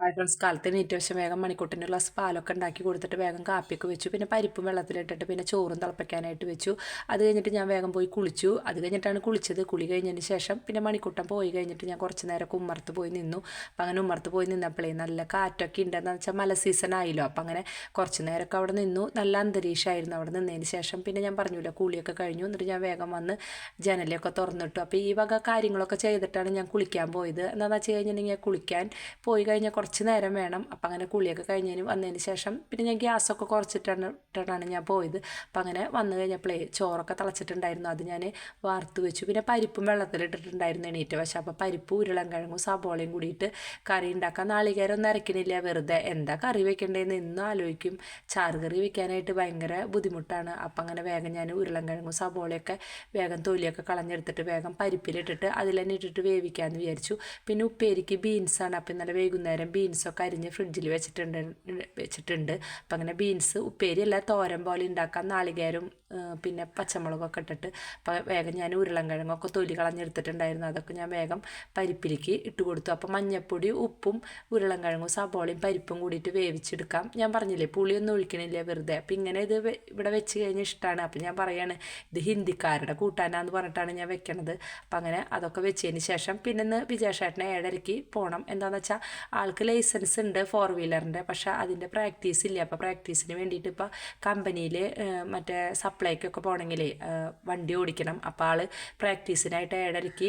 Hi friends. കാലത്ത് NEET വശം വേഗം മണിക്കൂട്ടിന്റെ ഗ്ലാസ് പാലൊക്കെ ഉണ്ടാക്കി കൊടുത്തിട്ട് വേഗം കാപ്പിയൊക്കെ വെച്ചു. പിന്നെ പരിപ്പും വെള്ളത്തിലിട്ടിട്ട് പിന്നെ ചോറും തിളപ്പിക്കാനായിട്ട് വെച്ചു. അത് കഴിഞ്ഞിട്ട് ഞാൻ വേഗം പോയി കുളിച്ചു. അത് കഴിഞ്ഞിട്ടാണ് കുളിച്ചത്. കുളി കഴിഞ്ഞതിന് ശേഷം പിന്നെ മണിക്കൂട്ടം പോയി കഴിഞ്ഞിട്ട് ഞാൻ കുറച്ച് നേരം ഉമ്മർത്ത് പോയി നിന്നു. അപ്പം അങ്ങനെ ഉമ്മർത്ത് പോയി നിന്നപ്പോഴേ നല്ല കാറ്റൊക്കെ ഉണ്ടെന്ന് വെച്ചാൽ മല സീസൺ ആയില്ലോ. അപ്പം അങ്ങനെ കുറച്ച് നേരമൊക്കെ അവിടെ നിന്നു. നല്ല അന്തരീക്ഷമായിരുന്നു അവിടെ നിന്നതിന് ശേഷം. പിന്നെ ഞാൻ പറഞ്ഞില്ല കുളിയൊക്കെ കഴിഞ്ഞു. എന്നിട്ട് ഞാൻ വേഗം വന്ന് ജനലൊക്കെ തുറന്നിട്ടു. അപ്പോൾ ഈ വക കാര്യങ്ങളൊക്കെ ചെയ്തിട്ടാണ് ഞാൻ കുളിക്കാൻ പോയത്. എന്താണെന്ന് വെച്ച് കഴിഞ്ഞിട്ടുണ്ടെങ്കിൽ കുളിക്കാൻ പോയി കഴിഞ്ഞാൽ കുറച്ച് നേരം വേണം. അപ്പം അങ്ങനെ കുളിയൊക്കെ കഴിഞ്ഞതിന് വന്നതിന് ശേഷം പിന്നെ ഞാൻ ഗ്യാസൊക്കെ കുറച്ചിട്ടാണ് ഞാൻ പോയത്. അപ്പം അങ്ങനെ വന്നു കഴിഞ്ഞപ്പോഴേ ചോറൊക്കെ തിളച്ചിട്ടുണ്ടായിരുന്നു. അത് ഞാൻ വാർത്ത് വെച്ചു. പിന്നെ പരിപ്പും വെള്ളത്തിലിട്ടിട്ടുണ്ടായിരുന്നു എണീറ്റ പക്ഷെ അപ്പോൾ പരിപ്പ് ഉരുളൻകിഴങ്ങും സബോളയും കൂടിയിട്ട് കറി ഉണ്ടാക്കാൻ. നാളികേരം ഒന്നും അരക്കണില്ല വെറുതെ എന്താ കറി വെക്കേണ്ടതെന്ന് ഇന്നും ആലോചിക്കും. ചാറ് കറി വെക്കാനായിട്ട് ഭയങ്കര ബുദ്ധിമുട്ടാണ്. അപ്പം അങ്ങനെ വേഗം ഞാൻ ഉരുളൻകിഴങ്ങും സബോളയൊക്കെ വേഗം തൊലിയൊക്കെ കളഞ്ഞെടുത്തിട്ട് വേഗം പരിപ്പിലിട്ടിട്ട് അതിൽ തന്നെ ഇട്ടിട്ട് വേവിക്കാമെന്ന് വിചാരിച്ചു. പിന്നെ ഉപ്പേരിക്ക് ബീൻസാണ്. അപ്പം ഇന്നലെ വൈകുന്നേരം ബീൻസൊക്കെ അരിഞ്ഞ് ഫ്രിഡ്ജിൽ വെച്ചിട്ടുണ്ട് വെച്ചിട്ടുണ്ട്. അപ്പം അങ്ങനെ ബീൻസ് ഉപ്പേരി അല്ല തോരൻ പോലെ ഉണ്ടാക്കാം. നാളികേരം പിന്നെ പച്ചമുളകൊക്കെ ഇട്ടിട്ട് അപ്പം വേഗം ഞാൻ ഉരുളൻകിഴങ്ങൊക്കെ തൊലി കളഞ്ഞെടുത്തിട്ടുണ്ടായിരുന്നു. അതൊക്കെ ഞാൻ വേഗം പരിപ്പിലേക്ക് ഇട്ട് കൊടുത്തു. അപ്പം മഞ്ഞപ്പൊടി ഉപ്പും ഉരുളൻകിഴങ്ങും സബോളയും പരിപ്പും കൂടിയിട്ട് വേവിച്ചെടുക്കാം. ഞാൻ പറഞ്ഞില്ലേ പുളിയൊന്നും ഒഴിക്കണില്ല വെറുതെ. അപ്പം ഇങ്ങനെ ഇത് ഇവിടെ വെച്ച് കഴിഞ്ഞാൽ ഇഷ്ടമാണ് അപ്പം ഞാൻ പറയാണ് ഇത് ഹിന്ദിക്കാരുടെ കൂട്ടാനാന്ന് പറഞ്ഞിട്ടാണ് ഞാൻ വെക്കണത്. അപ്പം അങ്ങനെ അതൊക്കെ വെച്ചതിന് ശേഷം പിന്നെ ഇന്ന് വിജയശേട്ടനെ ഏഴരയ്ക്ക് പോകണം എന്താണെന്ന് വെച്ചാൽ ആൾക്ക് ലൈസൻസ് ഉണ്ട് ഫോർ വീലറിന്റെ പക്ഷേ അതിന്റെ പ്രാക്ടീസ് ഇല്ല. അപ്പോൾ പ്രാക്ടീസിന് വേണ്ടിയിട്ട് ഇപ്പോൾ കമ്പനിയിൽ മറ്റേ സപ്ലൈക്കൊക്കെ പോകണമെങ്കിൽ വണ്ടി ഓടിക്കണം. അപ്പോൾ ആൾ പ്രാക്ടീസിനായിട്ട് ഏഴരയ്ക്ക്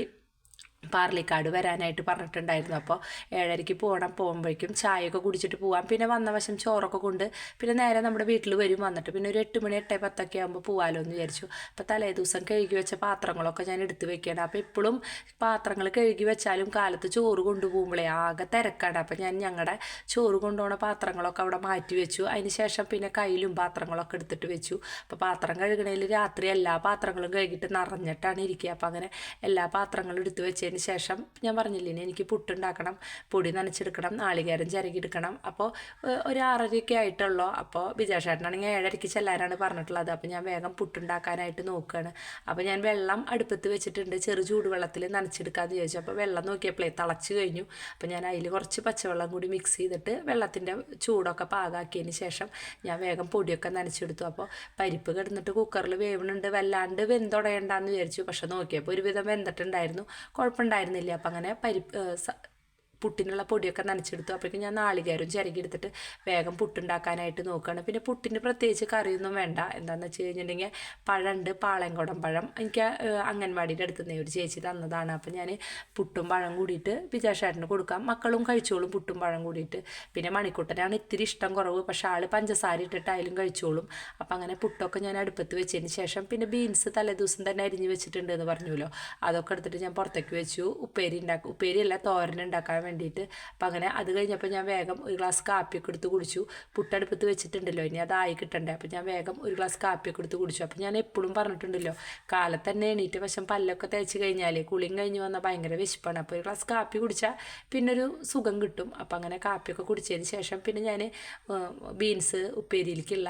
പാർലിക്കാട് വരാനായിട്ട് പറഞ്ഞിട്ടുണ്ടായിരുന്നു. അപ്പോൾ ഏഴരയ്ക്ക് പോകണം പോകുമ്പോഴേക്കും ചായയൊക്കെ കുടിച്ചിട്ട് പോവാം. പിന്നെ വന്ന വശം ചോറൊക്കെ കൊണ്ട് പിന്നെ നേരെ നമ്മുടെ വീട്ടിൽ വരും വന്നിട്ട്. പിന്നെ ഒരു എട്ട് മണി എട്ട് പത്തൊക്കെ ആകുമ്പോൾ പോവാലോ എന്ന് വിചാരിച്ചു. അപ്പോൾ തലേ ദിവസം കഴുകി വെച്ച പാത്രങ്ങളൊക്കെ ഞാൻ എടുത്ത് വെക്കുകയാണ് അപ്പോൾ ഇപ്പോഴും പാത്രങ്ങൾ കഴുകി വെച്ചാലും കാലത്ത് ചോറ് കൊണ്ടുപോകുമ്പോഴേ ആകെ തിരക്കാണ്. അപ്പോൾ ഞാൻ ഞങ്ങളുടെ ചോറ് കൊണ്ടുപോകുന്ന പാത്രങ്ങളൊക്കെ അവിടെ മാറ്റി വെച്ചു. അതിന് ശേഷം പിന്നെ കയ്യിലും പാത്രങ്ങളൊക്കെ എടുത്തിട്ട് വെച്ചു. അപ്പോൾ പാത്രം കഴുകണേൽ രാത്രി എല്ലാ പാത്രങ്ങളും കഴുകിയിട്ട് നിറഞ്ഞിട്ടാണ് ഇരിക്കുക. അപ്പോൾ അങ്ങനെ എല്ലാ പാത്രങ്ങളും എടുത്ത് വെച്ച് അതിന് ശേഷം ഞാൻ പറഞ്ഞില്ലേ എനിക്ക് പുട്ടുണ്ടാക്കണം പൊടി നനച്ചെടുക്കണം നാളികേരം ചിരകിയെടുക്കണം. അപ്പോൾ ഒരു ആറരയൊക്കെ ആയിട്ടുള്ളൂ. അപ്പോൾ ബിജാഷേട്ടനാണെങ്കിൽ ഏഴരയ്ക്ക് ചെല്ലാനാണ് പറഞ്ഞിട്ടുള്ളത്. അപ്പോൾ ഞാൻ വേഗം പുട്ടുണ്ടാക്കാനായിട്ട് നോക്കുകയാണ് അപ്പോൾ ഞാൻ വെള്ളം അടുപ്പത്ത് വെച്ചിട്ടുണ്ട്. ചെറു ചൂടുവെള്ളത്തിൽ നനച്ചെടുക്കാമെന്ന് ചോദിച്ചു. അപ്പോൾ വെള്ളം നോക്കിയപ്പോഴേ തിളച്ച് കഴിഞ്ഞു. അപ്പോൾ ഞാൻ അതിൽ കുറച്ച് പച്ചവെള്ളം കൂടി മിക്സ് ചെയ്തിട്ട് വെള്ളത്തിന്റെ ചൂടൊക്കെ പാകാക്കിയതിന് ശേഷം ഞാൻ വേഗം പൊടിയൊക്കെ നനച്ചെടുത്തു. അപ്പോൾ പരിപ്പ് കിടന്നിട്ട് കുക്കറിൽ വേവണുണ്ട് വല്ലാണ്ട് വെന്തുടയണ്ടെന്ന് വിചാരിച്ചു. പക്ഷെ നോക്കിയപ്പോൾ ഒരുവിധം വെന്തിട്ടുണ്ടായിരുന്നു. കുഴപ്പം ഉണ്ടായിരുന്നില്ല അപ്പം അങ്ങനെ പരിപ്പ് പുട്ടിനുള്ള പൊടിയൊക്കെ നനച്ചെടുത്തു. അപ്പോഴേക്കും ഞാൻ നാളികേരവും നാളികേരം ചിരകിയെടുത്തിട്ട് വേഗം പുട്ടുണ്ടാക്കാനായിട്ട് നോക്കുകയാണ്. പിന്നെ പുട്ടിന് പ്രത്യേകിച്ച് കറിയൊന്നും വേണ്ട. എന്താണെന്ന് വെച്ച് കഴിഞ്ഞിട്ടുണ്ടെങ്കിൽ പഴമുണ്ട് പാളയംകുടം പഴം. എനിക്ക് അംഗൻവാടിയുടെ അടുത്ത് നിന്ന് ഒരു ചേച്ചി തന്നതാണ്. അപ്പം ഞാൻ പുട്ടും പഴം കൂടിയിട്ട് വിജയശേട്ടന് കൊടുക്കാം. മക്കളും കഴിച്ചോളും പുട്ടും പഴം കൂടിയിട്ട്. പിന്നെ മണിക്കുട്ടനാണ് ഇത്തിരി ഇഷ്ടം കുറവ്. പക്ഷേ ആൾ പഞ്ചസാര ഇട്ടിട്ടായാലും കഴിച്ചോളും. അപ്പം അങ്ങനെ പുട്ടൊക്കെ ഞാൻ അടുപ്പത്ത് വെച്ചതിന് ശേഷം പിന്നെ ബീൻസ് തലേദിവസം തന്നെ അരിഞ്ഞ് വെച്ചിട്ടുണ്ട് എന്ന് പറഞ്ഞല്ലോ അതൊക്കെ എടുത്തിട്ട് ഞാൻ പുറത്തേക്ക് വെച്ചു. ഉപ്പേരി ഉണ്ടാക്കും ഉപ്പേരിയല്ല തോരൻ ഉണ്ടാക്കാൻ വേണ്ടിയിട്ട്. അപ്പം അങ്ങനെ അത് കഴിഞ്ഞപ്പോൾ ഞാൻ വേഗം ഒരു ഗ്ലാസ് കാപ്പിയൊക്കെ എടുത്ത് കുടിച്ചു. പുട്ടടുപ്പത്ത് വെച്ചിട്ടുണ്ടല്ലോ ഇനി അതായി കിട്ടണ്ടേ. അപ്പം ഞാൻ വേഗം ഒരു ഗ്ലാസ് കാപ്പിയൊക്കെ എടുത്ത് കുടിച്ചു. അപ്പം ഞാൻ എപ്പോഴും പറഞ്ഞിട്ടുണ്ടല്ലോ കാലത്ത് തന്നെ എണീറ്റ് പക്ഷേ പല്ലൊക്കെ തേച്ച് കഴിഞ്ഞാൽ കുളിയും കഴിഞ്ഞ് വന്നാൽ ഭയങ്കര വിശപ്പാണ്. അപ്പോൾ ഒരു ഗ്ലാസ് കാപ്പി കുടിച്ചാൽ പിന്നെ ഒരു സുഖം കിട്ടും. അപ്പം അങ്ങനെ കാപ്പിയൊക്കെ കുടിച്ചതിന് ശേഷം പിന്നെ ഞാൻ ബീൻസ് ഉപ്പേരിയിലേക്കുള്ള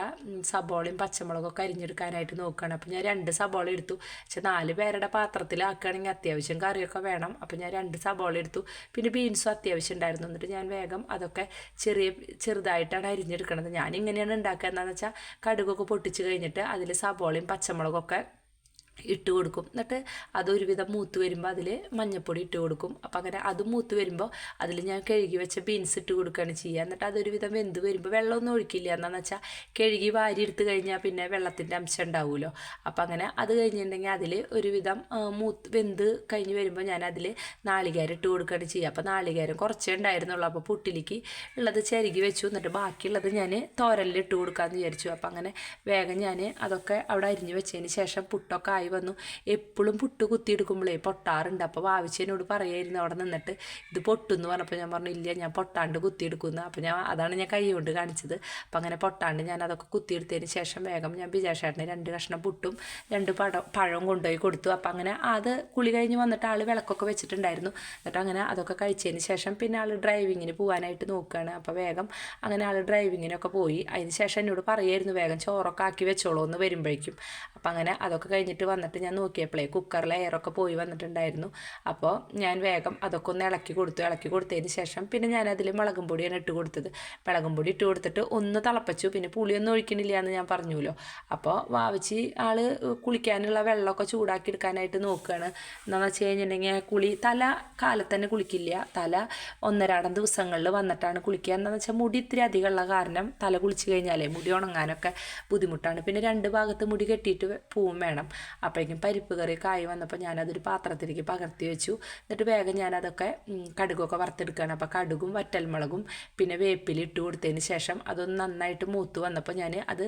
സബോളയും പച്ചമുളകൊക്കെ അരിഞ്ഞെടുക്കാനായിട്ട് നോക്കുകയാണ് അപ്പം ഞാൻ രണ്ട് സബോള എടുത്തു. പക്ഷേ നാല് പേരുടെ പാത്രത്തിലാക്കുകയാണെങ്കിൽ അത്യാവശ്യം കറിയൊക്കെ വേണം. അപ്പം ഞാൻ രണ്ട് സബോള എടുത്തു. പിന്നെ ബീൻസും അത്യാവശ്യം ഉണ്ടായിരുന്നു. എന്നിട്ട് ഞാൻ വേഗം അതൊക്കെ ചെറിയ ചെറുതായിട്ടാണ് അരിഞ്ഞെടുക്കണത്. ഞാൻ എങ്ങനെയാണ് ഉണ്ടാക്കുക. എന്താണെന്ന് വെച്ചാൽ കടുകൊക്കെ പൊട്ടിച്ച് കഴിഞ്ഞിട്ട് അതിൽ സബോളയും പച്ചമുളകൊക്കെ ഇട്ട് കൊടുക്കും. എന്നിട്ട് അതൊരുവിധം മൂത്ത് വരുമ്പോൾ അതിൽ മഞ്ഞൾപ്പൊടി ഇട്ട് കൊടുക്കും. അപ്പം അങ്ങനെ അത് മൂത്ത് വരുമ്പോൾ അതിൽ ഞാൻ കഴുകി വെച്ച ബീൻസ് ഇട്ട് കൊടുക്കുകയാണ് ചെയ്യുക എന്നിട്ട് അതൊരുവിധം വെന്ത് വരുമ്പോൾ വെള്ളമൊന്നും ഒഴിക്കില്ല. എന്താണെന്ന് വെച്ചാൽ കഴുകി വാരി എടുത്ത് കഴിഞ്ഞാൽ പിന്നെ വെള്ളത്തിന്റെ അംശം ഉണ്ടാവുമല്ലോ അപ്പം അങ്ങനെ അത് കഴിഞ്ഞിട്ടുണ്ടെങ്കിൽ അതിൽ ഒരുവിധം മൂത്ത് വെന്ത് കഴിഞ്ഞ് വരുമ്പോൾ ഞാൻ അതിൽ നാളികേരം ഇട്ട് കൊടുക്കുകയാണ് ചെയ്യുക അപ്പോൾ നാളികേരം കുറച്ചേ ഉണ്ടായിരുന്നുള്ളൂ. അപ്പോൾ പുട്ടിലേക്ക് ഉള്ളത് ചരുകി വെച്ചു. എന്നിട്ട് ബാക്കിയുള്ളത് ഞാൻ തോരലിൽ ഇട്ട് കൊടുക്കാമെന്ന് വിചാരിച്ചു. അപ്പം അങ്ങനെ വേഗം ഞാൻ അതൊക്കെ അവിടെ അരിഞ്ഞ് വെച്ചതിന് ശേഷം പുട്ടൊക്കെ ആയി വന്നു. എപ്പോഴും പുട്ട് കുത്തിയെടുക്കുമ്പോഴേ പൊട്ടാറുണ്ട്. അപ്പോൾ വാവിച്ചതിനോട് പറയായിരുന്നു അവിടെ നിന്നിട്ട് ഇത് പൊട്ടുന്നു പറഞ്ഞപ്പോൾ ഞാൻ പറഞ്ഞു ഇല്ല ഞാൻ പൊട്ടാണ്ട് കുത്തിയെടുക്കുന്നു. അപ്പോൾ ഞാൻ അതാണ് ഞാൻ കൈ കൊണ്ട് കാണിച്ചത്. അപ്പോൾ അങ്ങനെ പൊട്ടാണ്ട് ഞാൻ അതൊക്കെ കുത്തിയെടുത്തതിന് ശേഷം വേഗം ഞാൻ ബിജാഷേട്ടനെ രണ്ട് കഷ്ണം പുട്ടും രണ്ട് പഴം പഴവും കൊണ്ടുപോയി കൊടുത്തു. അപ്പം അങ്ങനെ അത് കുളി കഴിഞ്ഞ് വന്നിട്ട് ആൾ വിളക്കൊക്കെ വെച്ചിട്ടുണ്ടായിരുന്നു. എന്നിട്ട് അങ്ങനെ അതൊക്കെ കഴിച്ചതിന് ശേഷം പിന്നെ ആൾ ഡ്രൈവിങ്ങിന് പോകാനായിട്ട് നോക്കുകയാണ് അപ്പോൾ വേഗം അങ്ങനെ ആൾ ഡ്രൈവിങ്ങിനൊക്കെ പോയി. അതിന് ശേഷം എന്നോട് പറയായിരുന്നു വേഗം ചോറൊക്കെ ആക്കി വെച്ചോളൂ എന്ന് വരുമ്പോഴേക്കും. അപ്പം അങ്ങനെ അതൊക്കെ കഴിഞ്ഞിട്ട് വന്നിട്ട് ഞാൻ നോക്കിയപ്പോഴേ കുക്കറിലെ എയറൊക്കെ പോയി വന്നിട്ടുണ്ടായിരുന്നു. അപ്പോൾ ഞാൻ വേഗം അതൊക്കെ ഒന്ന് ഇളക്കി കൊടുത്തു. ഇളക്കി കൊടുത്തതിന് ശേഷം പിന്നെ ഞാൻ അതിൽ മുളകും പൊടിയാണ് ഇട്ട് കൊടുത്തത്. മുളകും പൊടി ഇട്ട് കൊടുത്തിട്ട് ഒന്ന് തിളപ്പിച്ചു. പിന്നെ പുളിയൊന്നും ഒഴിക്കണില്ല എന്ന് ഞാൻ പറഞ്ഞുല്ലോ അപ്പോൾ വാവച്ചി ആൾ കുളിക്കാനുള്ള വെള്ളമൊക്കെ ചൂടാക്കി എടുക്കാനായിട്ട് നോക്കുകയാണ്. എന്താണെന്ന് വെച്ച് കഴിഞ്ഞിട്ടുണ്ടെങ്കിൽ കുളി തല കാലത്ത് തന്നെ കുളിക്കില്ല. തല ഒന്നരാടം ദിവസങ്ങളിൽ വന്നിട്ടാണ് കുളിക്കുക. എന്താണെന്ന് വെച്ചാൽ മുടി ഇത്തിരി അധികമുള്ള കാരണം തല കുളിച്ച് കഴിഞ്ഞാലേ മുടി ഉണങ്ങാനൊക്കെ ബുദ്ധിമുട്ടാണ്. പിന്നെ രണ്ട് ഭാഗത്ത് മുടി കെട്ടിയിട്ട് പൂവും വേണം. അപ്പോഴേക്കും പരിപ്പ് കറി കായ് വന്നപ്പോൾ ഞാനതൊരു പാത്രത്തിലേക്ക് പകർത്തി വെച്ചു. എന്നിട്ട് വേഗം ഞാനതൊക്കെ കടുകൊക്കെ വറുത്തെടുക്കുകയാണ്. അപ്പോൾ കടുകും വറ്റൽമുളകും പിന്നെ വേപ്പില ഇട്ട് കൊടുത്തതിന് ശേഷം അതൊന്ന് നന്നായിട്ട് മൂത്ത് വന്നപ്പോൾ ഞാൻ അത്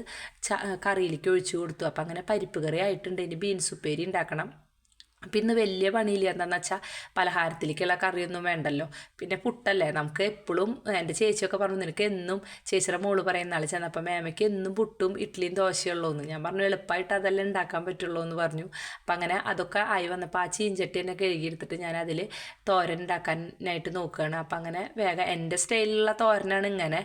കറിയിലേക്ക് ഒഴിച്ചു കൊടുത്തു. അപ്പോൾ അങ്ങനെ പരിപ്പ് കറി ആയിട്ടുണ്ട്. ഇനി ബീൻസ് ഉപ്പേരി ഉണ്ടാക്കണം. അപ്പം ഇന്ന് വലിയ പണിയില്ല. എന്താണെന്ന് വെച്ചാൽ പലഹാരത്തിലേക്കുള്ള കറിയൊന്നും വേണ്ടല്ലോ. പിന്നെ പുട്ടല്ലേ? നമുക്ക് എപ്പോഴും എന്റെ ചേച്ചിയൊക്കെ പറഞ്ഞു നിനക്ക് എന്നും ചേച്ചിയുടെ മോൾ പറയുന്ന ആൾ ചെന്നപ്പോൾ മേമയ്ക്ക് എന്നും പുട്ടും ഇഡ്ഡലിയും ദോശയുള്ളൂ എന്ന്. ഞാൻ പറഞ്ഞു എളുപ്പമായിട്ട് അതെല്ലാം ഉണ്ടാക്കാൻ പറ്റുള്ളൂ എന്ന് പറഞ്ഞു. അപ്പം അങ്ങനെ അതൊക്കെ ആയി വന്നപ്പോൾ ആ ചീഞ്ചട്ടി തന്നെ കഴുകിയെടുത്തിട്ട് ഞാൻ അതിൽ തോരൻ ഉണ്ടാക്കാനായിട്ട് നോക്കുകയാണ് അപ്പം അങ്ങനെ വേഗം എന്റെ സ്റ്റൈലിലുള്ള തോരനാണ് ഇങ്ങനെ.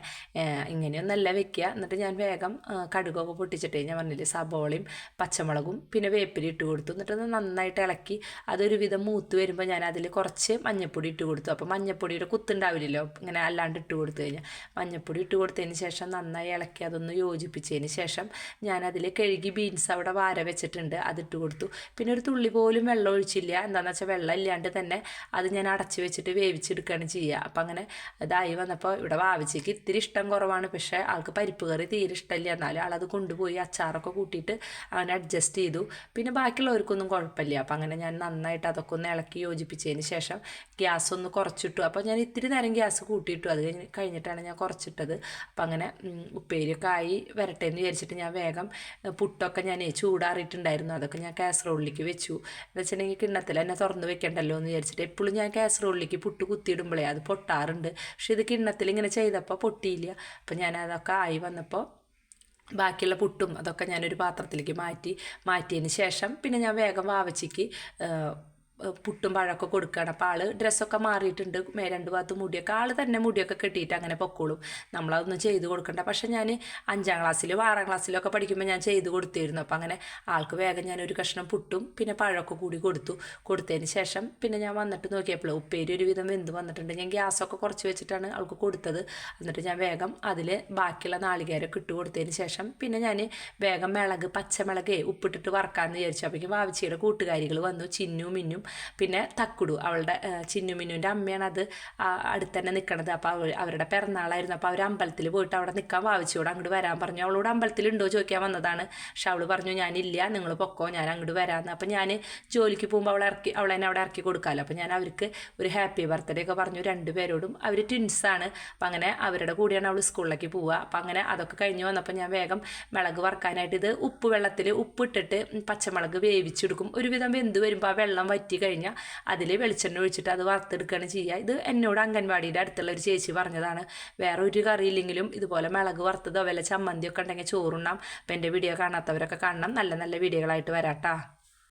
ഇങ്ങനെയൊന്നല്ല വെക്കുക. എന്നിട്ട് ഞാൻ വേഗം കടുകൊക്കെ പൊട്ടിച്ചിട്ടേ ഞാൻ പറഞ്ഞില്ലേ സബോളയും പച്ചമുളകും പിന്നെ വേപ്പിലിട്ട് കൊടുത്തു. എന്നിട്ട് നന്നായിട്ട് ഇളക്കി അതൊരു വിധം മൂത്ത് വരുമ്പോൾ ഞാൻ അതിൽ കുറച്ച് മഞ്ഞപ്പൊടി ഇട്ട് കൊടുത്തു. അപ്പോൾ മഞ്ഞപ്പൊടിയുടെ കുത്തുണ്ടാവില്ലല്ലോ? ഇങ്ങനെ അല്ലാണ്ട് ഇട്ട് കൊടുത്തു കഴിഞ്ഞാൽ മഞ്ഞപ്പൊടി ഇട്ട് കൊടുത്തതിന് ശേഷം നന്നായി ഇളക്കി അതൊന്ന് യോജിപ്പിച്ചതിന് ശേഷം ഞാൻ അതിൽ കഴുകി ബീൻസ് അവിടെ വാര വെച്ചിട്ടുണ്ട്. അതിട്ട് കൊടുത്തു. പിന്നെ ഒരു തുള്ളി പോലും വെള്ളം ഒഴിച്ചില്ല. എന്താണെന്ന് വെച്ചാൽ വെള്ളം ഇല്ലാണ്ട് തന്നെ അത് ഞാൻ അടച്ച് വെച്ചിട്ട് വേവിച്ചെടുക്കുകയാണ് ചെയ്യുക അപ്പം അങ്ങനെ ഇതായി വന്നപ്പോൾ ഇവിടെ വാവിച്ചേക്ക് ഇത്തിരി ഇഷ്ടം കുറവാണ്. പക്ഷേ ആൾക്ക് പരിപ്പ് കറി തീരെ ഇഷ്ടമില്ല എന്നാലും ആളത് കൊണ്ടുപോയി അച്ചാറൊക്കെ കൂട്ടിയിട്ട് അങ്ങനെ അഡ്ജസ്റ്റ് ചെയ്തു. പിന്നെ ബാക്കിയുള്ളവർക്കൊന്നും കുഴപ്പമില്ല. അപ്പം അങ്ങനെ ഞാൻ നന്നായിട്ട് അതൊക്കെ ഒന്ന് ഇളക്കി യോജിപ്പിച്ചതിന് ശേഷം ഗ്യാസ് ഒന്ന് കുറച്ചിട്ടു. അപ്പോൾ ഞാൻ ഇത്തിരി നേരം ഗ്യാസ് കൂട്ടിയിട്ടു. അത് കഴിഞ്ഞ് കഴിഞ്ഞിട്ടാണ് ഞാൻ കുറച്ചിട്ടത്. അപ്പം അങ്ങനെ ഉപ്പേരിയൊക്കെ ആയി വരട്ടെ എന്ന് വിചാരിച്ചിട്ട് ഞാൻ വേഗം പുട്ടൊക്കെ ഞാൻ ചൂടാറിയിട്ടുണ്ടായിരുന്നു. അതൊക്കെ ഞാൻ കാസറോളിലേക്ക് വെച്ചു. എന്ന് വെച്ചിട്ടുണ്ടെങ്കിൽ കിണ്ണത്തിൽ എന്നെ തുറന്ന് വെക്കണ്ടല്ലോ എന്ന് വിചാരിച്ചിട്ട് എപ്പോഴും ഞാൻ കാസറോളിലേക്ക് പുട്ട് കുത്തിയിടുമ്പോഴേ അത് പൊട്ടാറുണ്ട്. പക്ഷേ ഇത് കിണ്ണത്തിൽ ഇങ്ങനെ ചെയ്തപ്പോൾ പൊട്ടിയില്ല. അപ്പം ഞാൻ അതൊക്കെ ആയി വന്നപ്പോൾ ബാക്കിയുള്ള പുട്ടും അതൊക്കെ ഞാനൊരു പാത്രത്തിലേക്ക് മാറ്റി മാറ്റിയതിന് ശേഷം പിന്നെ ഞാൻ വേഗം വാവച്ചിക്ക് പുട്ടും പഴമൊക്കെ കൊടുക്കുകയാണ് അപ്പോൾ ആൾ ഡ്രസ്സൊക്കെ മാറിയിട്ടുണ്ട്. രണ്ട് ഭാഗത്ത് മുടിയൊക്കെ ആൾ തന്നെ മുടിയൊക്കെ കെട്ടിയിട്ട് അങ്ങനെ പൊക്കോളും. നമ്മളതൊന്നും ചെയ്ത് കൊടുക്കണ്ട. പക്ഷേ ഞാൻ അഞ്ചാം ക്ലാസ്സിലും ആറാം ക്ലാസ്സിലും ഒക്കെ പഠിക്കുമ്പോൾ ഞാൻ ചെയ്ത് കൊടുത്തിരുന്നു. അപ്പോൾ അങ്ങനെ ആൾക്ക് വേഗം ഞാൻ ഒരു കഷ്ണം പുട്ടും പിന്നെ പഴമൊക്കെ കൂടി കൊടുത്തു. കൊടുത്തതിന് ശേഷം പിന്നെ ഞാൻ വന്നിട്ട് നോക്കിയപ്പോൾ ഉപ്പേരി ഒരുവിധം വെന്ത് വന്നിട്ടുണ്ട് ഞാൻ ഗ്യാസൊക്കെ കുറച്ച് വെച്ചിട്ടാണ് ആൾക്ക് കൊടുത്തത്. എന്നിട്ട് ഞാൻ വേഗം അതിൽ ബാക്കിയുള്ള നാളികേരമൊക്കെ ഇട്ട് കൊടുത്തതിന് ശേഷം പിന്നെ ഞാൻ വേഗം മിളക് പച്ചമിളകേ ഉപ്പിട്ടിട്ട് വറക്കാമെന്ന് വിചാരിച്ചു. അപ്പോഴേക്കും വാവിച്ചിയുടെ കൂട്ടുകാരികൾ വന്നു. ചിന്നും മിന്നും പിന്നെ തക്കുടു അവളുടെ ചിന്നു മിന്നുവിന്റെ അമ്മയാണ് അത് അടുത്ത് തന്നെ നിൽക്കണത് അപ്പോൾ അവ അവരുടെ പിറന്നാളായിരുന്നു. അപ്പോൾ അവർ അമ്പലത്തിൽ പോയിട്ട് അവിടെ നിൽക്കാൻ വാവിച്ചോട് അങ്ങോട്ട് വരാൻ പറഞ്ഞു. അവളോട് അമ്പലത്തിലുണ്ടോ ചോദിക്കാൻ വന്നതാണ്. പക്ഷെ അവൾ പറഞ്ഞു ഞാനില്ല നിങ്ങൾ പൊക്കോ ഞാൻ അങ്ങോട്ട് വരാമെന്ന് അപ്പോൾ ഞാൻ ജോലിക്ക് പോകുമ്പോൾ അവളെ ഇറക്കി അവളെ തന്നെ അവിടെ ഇറക്കി കൊടുക്കാമല്ലോ അപ്പോൾ ഞാൻ അവർക്ക് ഒരു ഹാപ്പി ബർത്ത്ഡേ ഒക്കെ പറഞ്ഞു. രണ്ടുപേരോടും അവർ ട്വിൻസാണ് അപ്പം അങ്ങനെ അവരുടെ കൂടെയാണ് അവൾ സ്കൂളിലേക്ക് പോവുക. അപ്പം അങ്ങനെ അതൊക്കെ കഴിഞ്ഞ് വന്നപ്പോൾ ഞാൻ വേഗം മിളക് വറക്കാനായിട്ട് ഇത് ഉപ്പ് വെള്ളത്തിൽ ഉപ്പിട്ടിട്ട് പച്ചമുളക് വേവിച്ചെടുക്കും. ഒരുവിധം വെന്ത് വരുമ്പോൾ ആ വെള്ളം വറ്റി കഴിഞ്ഞാൽ അതിൽ വെളിച്ചെണ്ണ ഒഴിച്ചിട്ട് അത് വറുത്തെടുക്കുകയാണ് ചെയ്യുക ഇത് എന്നോട് അംഗൻവാടിയുടെ അടുത്തുള്ള ഒരു ചേച്ചി പറഞ്ഞതാണ്. വേറെ ഒരു കറിയില്ലെങ്കിലും ഇതുപോലെ മിളക് വറുത്തതോ വല്ല ചമ്മന്തിയൊക്കെ ഉണ്ടെങ്കിൽ ചോറുണ്ണാം. അപ്പം എന്റെ വീഡിയോ കാണാത്തവരൊക്കെ കാണണം. നല്ല നല്ല വീഡിയോകളായിട്ട് വരാട്ടാ.